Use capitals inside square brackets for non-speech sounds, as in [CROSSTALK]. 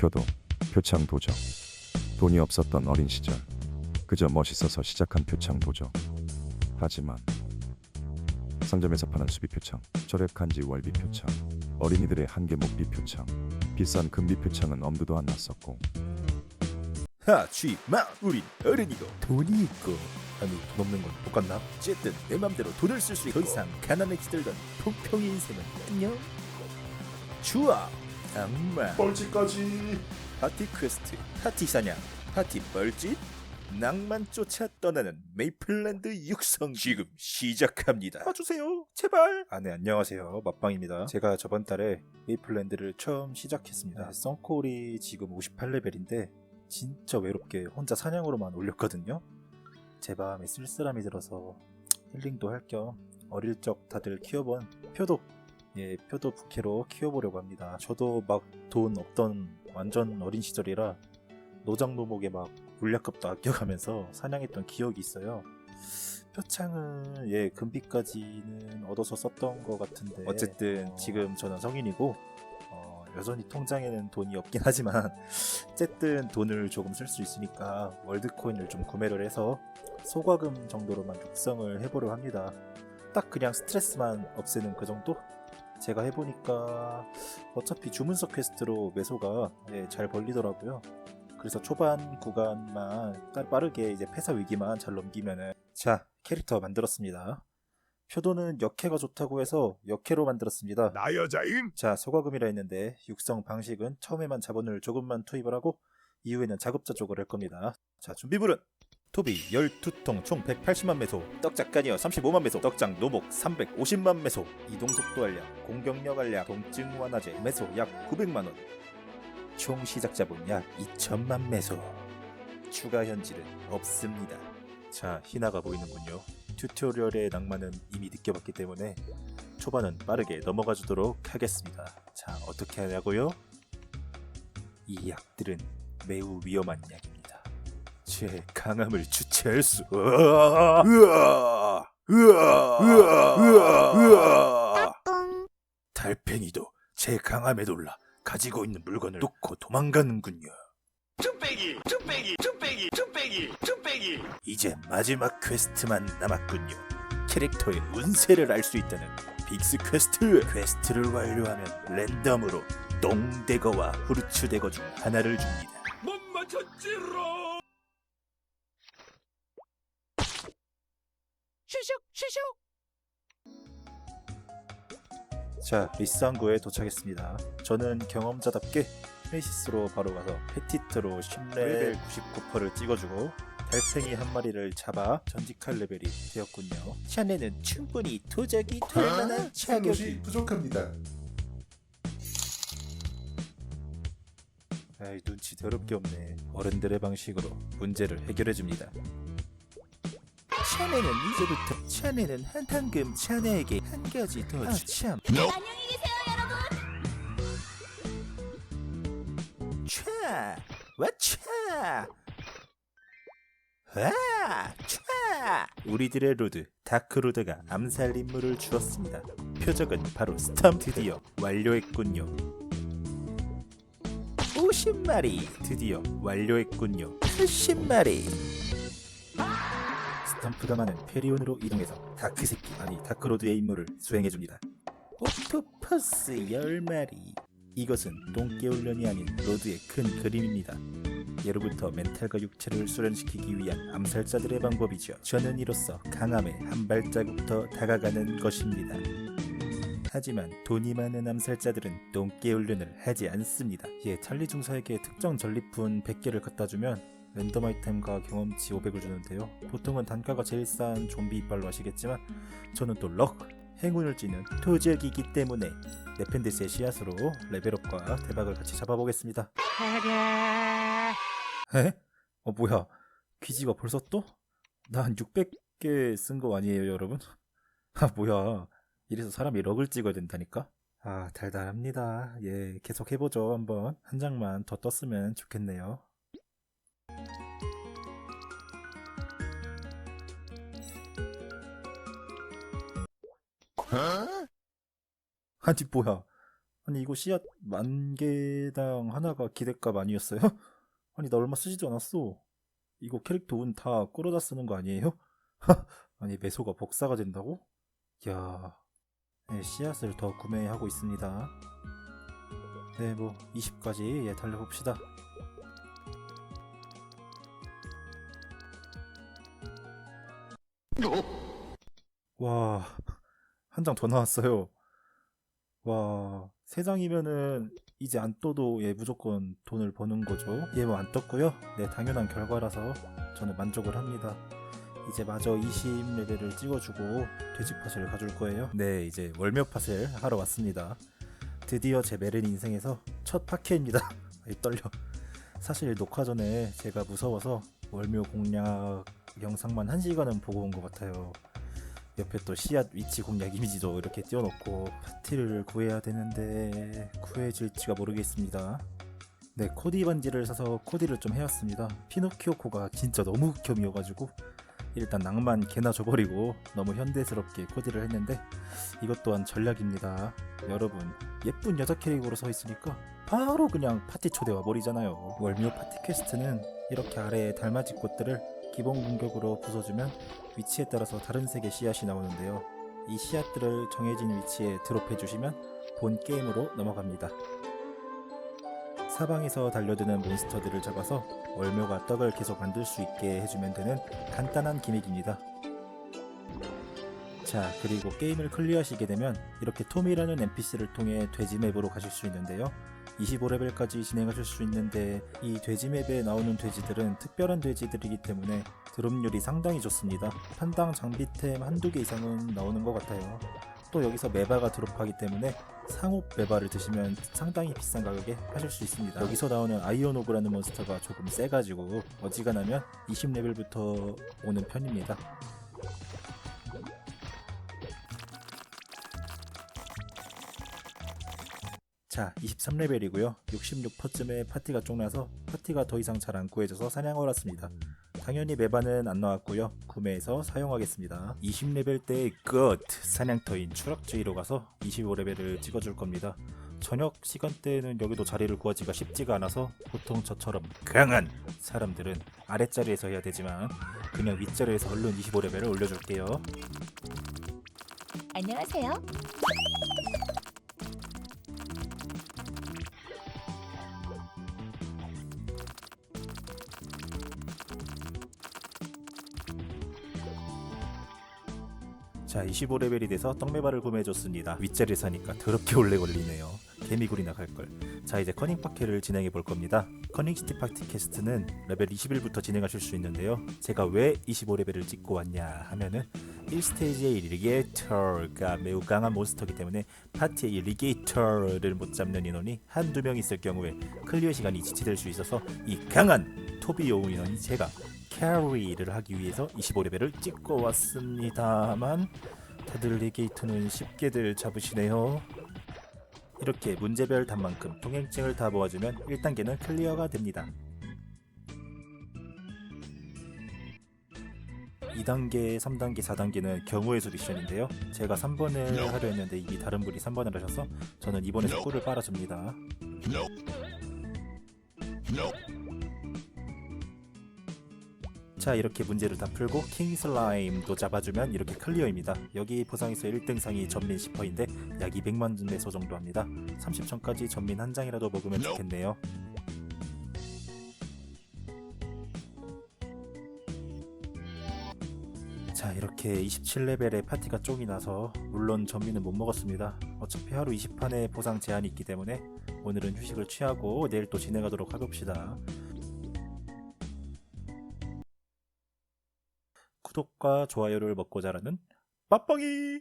표도, 표창 도저. 돈이 없었던 어린 시절. 그저 멋있어서 시작한 표창 도저. 하지만 상점에서 파는 수비 표창, 절약한지 월비 표창, 어린이들의 한계 목비 표창, 비싼 금비 표창은 엄두도 안 났었고 마 우린 어른이고 돈이 있고 아니 돈 없는 건 똑같나? 어쨌든 내 맘대로 돈을 쓸 수 있고 더 이상 가난해지들던 풍평의 인생은 안녕 좋아 악마 뻘짓까지. 파티 퀘스트 파티 사냥 파티 뻘짓? 낭만 쫓아 떠나는 메이플랜드 육성 지금 시작합니다. 봐주세요. 제발. 아 네 안녕하세요. 맛방입니다. 제가 저번 달에 메이플랜드를 처음 시작했습니다. 썬콜이 지금 58레벨인데 진짜 외롭게 혼자 사냥으로만 올렸거든요. 제 마음에 쓸쓸함이 들어서 힐링도 할 겸 어릴 적 다들 키워본 표도 예 표도 부캐로 키워보려고 합니다 저도 막 돈 없던 완전 어린 시절이라 노장노목에 막 물약값도 아껴가면서 사냥했던 기억이 있어요. 표창은 예 금비까지는 얻어서 썼던 것 같은데 어쨌든 어. 지금 저는 성인이고 어, 여전히 통장에는 돈이 없긴 하지만 [LAUGHS] 어쨌든 돈을 조금 쓸 수 있으니까 월드코인을 좀 구매를 해서 소과금 정도로만 육성을 해보려 합니다. 딱 그냥 스트레스만 없애는 그 정도? 제가 해보니까 어차피 주문서 퀘스트로 매소가 예, 잘 벌리더라고요. 그래서 초반 구간만 딱 빠르게 이제 폐사 위기만 잘 넘기면은 자 캐릭터 만들었습니다. 표도는 역해가 좋다고 해서 역해로 만들었습니다. 나 여자임 자 소과금이라 했는데 육성 방식은 처음에만 자본을 조금만 투입을 하고 이후에는 자급자 쪽을 할 겁니다. 자 준비물은 토비 12통 총 180만 매소 떡작 가니어 35만 매소 떡장 노복 350만 매소 이동속도 알약 공격력 알약 통증 완화제 매소 약 900만원. 총 시작 자본 약 2천만 매소. 추가 현질은 없습니다. 자 희나가 보이는군요. 튜토리얼의 낭만은 이미 느껴봤기 때문에 초반은 빠르게 넘어가 주도록 하겠습니다. 자 어떻게 하냐고요? 이 약들은 매우 위험한 약 제 강함을 주체할 수 으아 으아 으아 으아 으아 달팽이도 제 강함에 놀라 가지고 있는 물건을 놓고 도망가는군요. 쭈빼기 쭈빼기 쭈빼기 쭈빼기 쭈빼기 이제 마지막 퀘스트만 남았군요. 캐릭터의 운세를 알 수 있다는 빅스 퀘스트. 퀘스트를 완료하면 랜덤으로 똥대거와 후르츠대거 중 하나를 줍니다. 자, 리스항구에 도착했습니다. 저는 경험자답게 프레시스로 바로 가서 페티트로 10레벨 99%를 찍어주고 달팽이 한 마리를 잡아 전직할 레벨이 되었군요. 샤네는 충분히 도적이 될 만한 자격이 부족합니다 아이 눈치 더럽게 없네. 어른들의 방식으로 문제를 해결해 줍니다. 샤네는 이제부터 샤네는 한탄금 샤네에게 한 가지 더 아, 참. 안녕히 계세요, 여러분. 차! 와차! 아! 차! 우리들의 로드 다크로드가 암살 임무를 주었습니다. 표적은 바로 스톰 드디어 완료했군요. 50마리 드디어 완료했군요. 80마리 스탬프가 많은 페리온으로 이동해서 다크새끼 아니 다크로드의 임무를 수행해줍니다. 옥토퍼스 10마리 이것은 똥개훈련이 아닌 로드의 큰 그림입니다. 예로부터 멘탈과 육체를 수련시키기 위한 암살자들의 방법이죠. 저는 이로써 강함에 한 발자국 더 다가가는 것입니다. 하지만 돈이 많은 암살자들은 똥개 훈련을 하지 않습니다. 예, 찰리 중사에게 특정 전리품 100개를 갖다 주면 랜덤 아이템과 경험치 500을 주는데요. 보통은 단가가 제일 싼 좀비 이빨로 하시겠지만 저는 또 럭, 행운을 찌는 도적이기 때문에 네펜데스의 씨앗으로 레벨업과 대박을 같이 잡아보겠습니다. 에? 어 뭐야? 귀지가 벌써 또? 나 한 600개 쓴 거 아니에요, 여러분? 아 뭐야? 이래서 사람이 럭을 찍어야 된다니까? 아 달달합니다. 예, 계속 해보죠 한번. 한 장만 더 떴으면 좋겠네요. 아니 뭐야? 아니 이거 씨앗 만 개당 하나가 기대값 아니었어요? [LAUGHS] 아니 나 얼마 쓰지도 않았어. 이거 캐릭터 운 다 끌어다 쓰는 거 아니에요? [LAUGHS] 아니 매소가 복사가 된다고? 야, 네, 씨앗을 더 구매하고 있습니다. 네, 뭐 20까지 예, 달려봅시다. 와, 한 장 더 나왔어요. 와, 세 장이면은 이제 안 떠도 예, 무조건 돈을 버는 거죠. 예, 뭐안 떴고요. 네, 당연한 결과라서 저는 만족을 합니다. 이제 마저 20레벨을 찍어주고 돼지 팟을 가줄 거예요. 네, 이제 월묘팟을 하러 왔습니다. 드디어 제 메른 인생에서 첫 파케입니다. [LAUGHS] 이 떨려. 사실 녹화 전에 제가 무서워서 월묘 공략 영상만 한 시간은 보고 온 것 같아요. 옆에 또 씨앗 위치 공략 이미지도 이렇게 띄워놓고 파티를 구해야 되는데 구해질지가 모르겠습니다. 네, 코디 반지를 사서 코디를 좀 해왔습니다. 피노키오 코가 진짜 너무 극혐이어가지고 일단 낭만 개나 줘버리고 너무 현대스럽게 코디를 했는데 이것 또한 전략입니다. 여러분 예쁜 여자 캐릭으로 서 있으니까 바로 그냥 파티 초대 와버리잖아요. 월묘 파티 퀘스트는 이렇게 아래에 달맞이 꽃들을 기본 공격으로 부숴주면 위치에 따라서 다른 색의 씨앗이 나오는데요. 이 씨앗들을 정해진 위치에 드롭해주시면 본 게임으로 넘어갑니다. 사방에서 달려드는 몬스터들을 잡아서 월묘가 떡을 계속 만들 수 있게 해주면 되는 간단한 기믹입니다. 자, 그리고 게임을 클리어하시게 되면 이렇게 톰이라는 NPC를 통해 돼지 맵으로 가실 수 있는데요. 25레벨까지 진행하실 수 있는데 이 돼지 맵에 나오는 돼지들은 특별한 돼지들이기 때문에 드롭률이 상당히 좋습니다. 판당 장비템 한두 개 이상은 나오는 것 같아요. 또 여기서 메바가 드롭하기 때문에 상업 메바를 드시면 상당히 비싼 가격에 하실 수 있습니다. 여기서 나오는 아이오노브라는 몬스터가 조금 세가지고 어지간하면 20레벨부터 오는 편입니다. 자, 23레벨이고요. 66퍼쯤에 파티가 쪽나서 파티가 더 이상 잘 안 구해져서 사냥을 왔습니다. 당연히 메바는 안 나왔고요. 구매해서 사용하겠습니다. 20레벨 때의 끝 사냥터인 추락주의로 가서 25레벨을 찍어줄 겁니다. 저녁 시간대에는 여기도 자리를 구하기가 쉽지가 않아서 보통 저처럼 강한 사람들은 아랫자리에서 해야 되지만 그냥 윗자리에서 얼른 25레벨을 올려줄게요. 안녕하세요. 자 25레벨이 돼서 떡메바를 구매해줬습니다. 윗자리 사니까 더럽게 오래 걸리네요. 개미굴이나 갈걸. 자 이제 커닝 파케를 진행해 볼 겁니다. 커닝 시티 파티 캐스트는 레벨 21부터 진행하실 수 있는데요. 제가 왜 25레벨을 찍고 왔냐 하면은 1스테이지의 리게이터가 매우 강한 몬스터이기 때문에 파티에 이 리게이터를 못 잡는 인원이 한두 명 있을 경우에 클리어 시간이 지체될 수 있어서 이 강한 토비 요우 인원이 제가 캐리를 하기 위해서 25레벨을 찍고 왔습니다만 다들 리게이트는 쉽게들 잡으시네요. 이렇게 문제별 단만큼 통행증을 다 모아주면 1단계는 클리어가 됩니다. 2단계, 3단계, 4단계는 경우의 수 미션인데요. 제가 3번을 하려 했는데 이미 다른 분이 3번을 하셔서 저는 이번에 꿀을 빨아줍니다. 자 이렇게 문제를 다 풀고 킹 슬라임도 잡아주면 이렇게 클리어입니다. 여기 보상에서 1등상이 전민 10%인데 약 200만 매소 정도 합니다. 30천까지 전민 한 장이라도 먹으면 좋겠네요. 자 이렇게 27레벨의 파티가 쪽이 나서 물론 전민은 못 먹었습니다. 어차피 하루 20판의 보상 제한이 있기 때문에 오늘은 휴식을 취하고 내일 또 진행하도록 하봅시다. 구독과 좋아요를 먹고 자라는 빠빵이